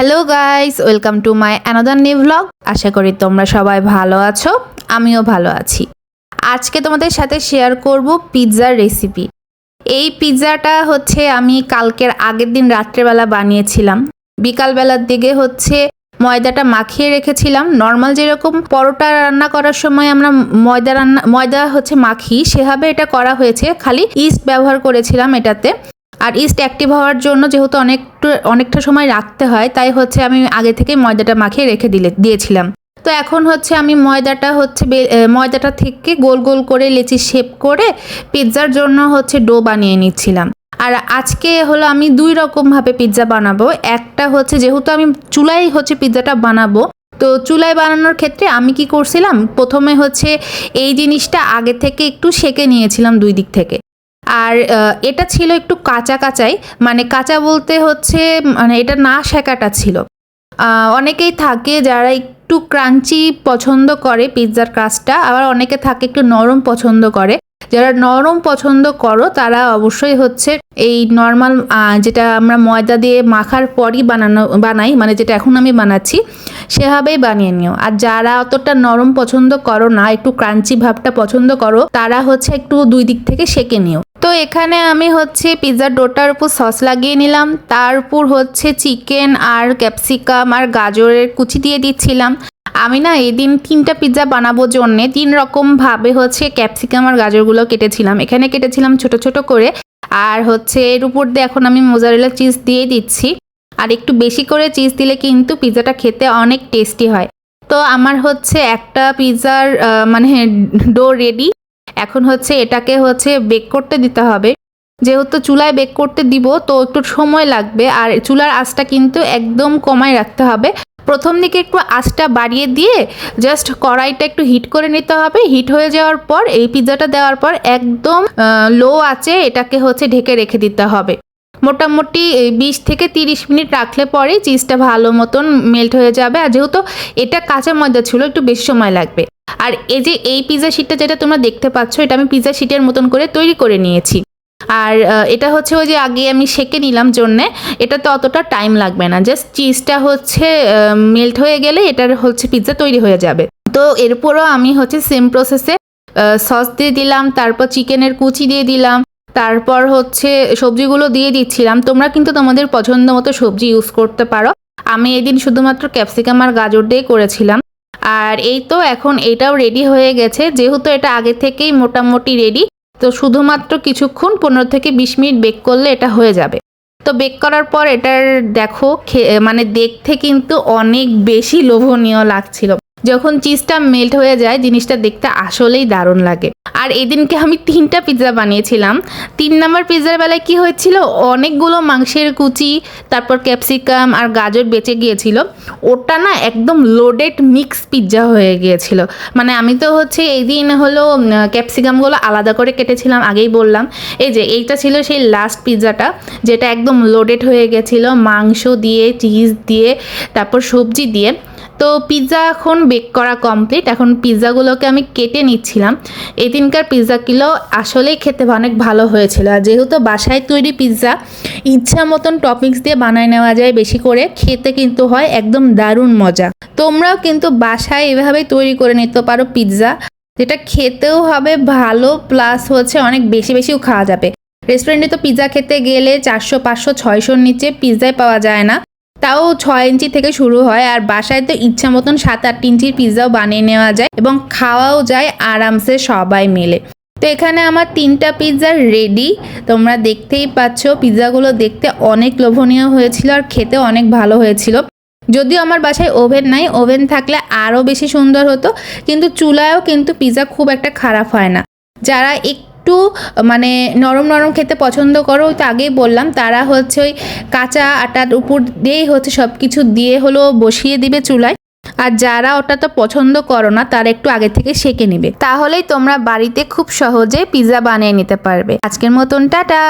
Hello guys welcome to my another new vlog আশা করি তোমরা সবাই ভালো আছো। আমিও ভালো আছি। আজকে তোমাদের সাথে শেয়ার করব পিৎজার রেসিপি এই পিৎজাটা হচ্ছে আমি কালকের আগের দিন রাত্রেবেলা বানিয়েছিলাম। বিকালবেলার দিকে হচ্ছে ময়দাটা মাখিয়ে রেখেছিলাম। নর্মাল যেরকম পরোটা রান্না করার সময় আমরা ময়দা রান্না, ময়দা হচ্ছে মাখি। সেভাবে এটা করা হয়েছে। খালি ইস্ট ব্যবহার করেছিলাম এটাতে। আর ইস্ট অ্যাক্টিভ হওয়ার জন্য যেহেতু অনেকটা অনেকটা সময় রাখতে হয়, তাই হচ্ছে আমি আগে থেকে ময়দাটা মাখিয়ে রেখে দিলে, দিয়েছিলাম। তো এখন হচ্ছে আমি ময়দাটা হচ্ছে ময়দাটা থেকে গোল গোল করে লেচি শেপ করে পিৎজার জন্য হচ্ছে ডো বানিয়ে নিচ্ছিলাম। আর আজকে হলো আমি দুই রকমভাবে পিৎজা বানাবো। একটা হচ্ছে যেহেতু আমি চুলায় হচ্ছে পিৎজাটা বানাবো, তো চুলায় বানানোর ক্ষেত্রে আমি কি করছিলাম? প্রথমে হচ্ছে এই জিনিসটা আগে থেকে একটু সেকে নিয়েছিলাম দুই দিক থেকে। আর এটা ছিল একটু কাঁচা কাঁচাই মানে কাঁচা বলতে হচ্ছে মানে এটা না শেখাটা ছিল। অনেকেই থাকে যারা একটু ক্রাঞ্চি পছন্দ করে পিৎজার কাজটা আবার অনেকে থাকে একটু নরম পছন্দ করে। যারা নরম পছন্দ করো, তারা অবশ্যই হচ্ছে এই নর্মাল যেটা আমরা ময়দা দিয়ে মাখার পরই বানানো, বানাই মানে যেটা এখন আমি বানাচ্ছি, সেভাবেই বানিয়ে নিও। আর যারা অতটা নরম পছন্দ করো না, একটু ক্রাঞ্চি ভাবটা পছন্দ করো, তারা হচ্ছে একটু দুই দিক থেকে সেকে নিও। তো এখানে আমি হচ্ছে পিৎজার ডোটার উপর সস লাগিয়ে নিলাম। তার উপর হচ্ছে চিকেন আর ক্যাপসিকাম আর গাজরের কুচি দিয়ে দিচ্ছিলাম। আমি না এদিন তিনটা পিৎজা বানাবো জন্যে তিন রকম ভাবে হচ্ছে ক্যাপসিকাম আর গাজরগুলো কেটেছিলাম। এখানে কেটেছিলাম ছোট ছোট করে। আর হচ্ছে এর উপর দিয়ে এখন আমি মোজারেলা চিজ দিয়ে দিচ্ছি। আর একটু বেশি করে চিজ দিলে কিন্তু পিৎজাটা খেতে অনেক টেস্টি হয়। তো আমার হচ্ছে একটা পিৎজার মানে ডো রেডি এখন হচ্ছে এটাকে হচ্ছে বেক করতে দিতে হবে। যেহেতু চুলায় বেক করতে দিব, তো একটু সময় লাগবে। আর চুলার আঁচটা কিন্তু একদম কমায় রাখতে হবে। প্রথম দিকে একটু আঁচটা বাড়িয়ে দিয়ে জাস্ট কড়াইটা একটু হিট করে নিতে হবে। হিট হয়ে যাওয়ার পর, এই পিৎজাটা দেওয়ার পর একদম লো আছে এটাকে হচ্ছে ঢেকে রেখে দিতে হবে। মোটামুটি বিশ থেকে তিরিশ মিনিট রাখলে পরেই চিজটা ভালো মতন মেল্ট হয়ে যাবে। আর যেহেতু এটা কাঁচা ময়দা ছিল, একটু বেশি সময় লাগবে। আর এই যে এই পিৎজা শিটটা যেটা তোমরা দেখতে পাচ্ছ, এটা আমি পিৎজা শিটের মতন করে তৈরি করে নিয়েছি। আর এটা হচ্ছে ওই যে আগে আমি সেকে নিলাম জন্যে, এটাতে অতটা টাইম লাগবে না। জাস্ট চিজটা হচ্ছে মেল্ট হয়ে গেলে এটার হচ্ছে পিৎজা তৈরি হয়ে যাবে। তো এরপরও আমি হচ্ছে সেম প্রসেসে সস দিয়ে দিলাম, তারপর চিকেনের কুচি দিয়ে দিলাম, তারপর হচ্ছে সবজিগুলো দিয়ে দিচ্ছিলাম। তোমরা কিন্তু তোমাদের পছন্দ মতো সবজি ইউজ করতে পারো। আমি এদিন শুধুমাত্র ক্যাপসিকাম আর গাজর দিয়ে করেছিলাম। আর এই তো এখন এটাও রেডি হয়ে গেছে। যেহেতু এটা আগে থেকেই মোটামুটি রেডি তো শুধুমাত্র কিছুক্ষণ পনেরো থেকে বিশ মিনিট বেক করলে এটা হয়ে যাবে। তো বেক করার পর এটার দেখো মানে দেখতে কিন্তু অনেক বেশি লোভনীয় লাগছিল। যখন চিজটা মেল্ট হয়ে যায়, জিনিসটা দেখতে আসলেই দারুণ লাগে। আর এদিনকে আমি তিনটা পিৎজা বানিয়েছিলাম। তিন নম্বর পিৎজার বেলায় কি হয়েছিল? অনেকগুলো মাংসের কুচি, তারপর ক্যাপসিকাম আর গাজর বেঁচে গিয়েছিল। ওটা না একদম লোডেড মিক্স পিৎজা হয়ে গিয়েছিল। মানে আমি তো হচ্ছে এই দিন হলো ক্যাপসিকামগুলো আলাদা করে কেটেছিলাম, আগেই বললাম। এই যে, এইটা ছিল সেই লাস্ট পিৎজাটা যেটা একদম লোডেড হয়ে গেছিল মাংস দিয়ে চিজ দিয়ে, তারপর সবজি দিয়ে। তো পিৎজা এখন বেক করা কমপ্লিট এখন পিৎজাগুলোকে আমি কেটে নিচ্ছিলাম। এই দিনকার পিৎজাগুলো আসলেই খেতে অনেক ভালো হয়েছিল। আর যেহেতু বাসায় তৈরি পিৎজা ইচ্ছা মতন টপিংস দিয়ে বানায় নেওয়া যায় বেশি করে, খেতে কিন্তু হয় একদম দারুণ মজা। তোমরাও কিন্তু বাসায় এভাবেই তৈরি করে নিতে পারো পিৎজা যেটা খেতেও হবে, ভালো প্লাস হচ্ছে অনেক বেশি বেশিও খাওয়া যাবে। রেস্টুরেন্টে তো পিৎজা খেতে গেলে চারশো, পাঁচশো, ছয়শোর নিচে পিৎজাই পাওয়া যায় না। তাও ছয় ইঞ্চি থেকে শুরু হয় আর বাসায় তো ইচ্ছা মতন সাত আট ইঞ্চির পিৎজাও বানিয়ে নেওয়া যায় এবং খাওয়াও যায় আরামসে সবাই মিলে। তো এখানে আমার তিনটা পিৎজা রেডি তোমরা দেখতেই পাচ্ছ পিৎজাগুলো দেখতে অনেক লোভনীয় হয়েছিল আর খেতে অনেক ভালো হয়েছিল। যদিও আমার বাসায় ওভেন নাই, ওভেন থাকলে আরও বেশি সুন্দর হতো, কিন্তু চুলায়ও কিন্তু পিৎজা খুব একটা খারাপ হয় না। যারা একটু মানে নরম নরম খেতে পছন্দ করো, ওই তো আগেই বললাম। তারা হচ্ছে ওই কাঁচা আটার উপর দিয়েই হচ্ছে সব কিছু দিয়ে হলো বসিয়ে দিবে চুলায়। আর যারা ওটা তো পছন্দ করো না, তারা একটু আগে থেকে সেকে নেবে। তাহলেই তোমরা বাড়িতে খুব সহজে পিৎজা বানিয়ে নিতে পারবে। আজকের মতন, টাটা!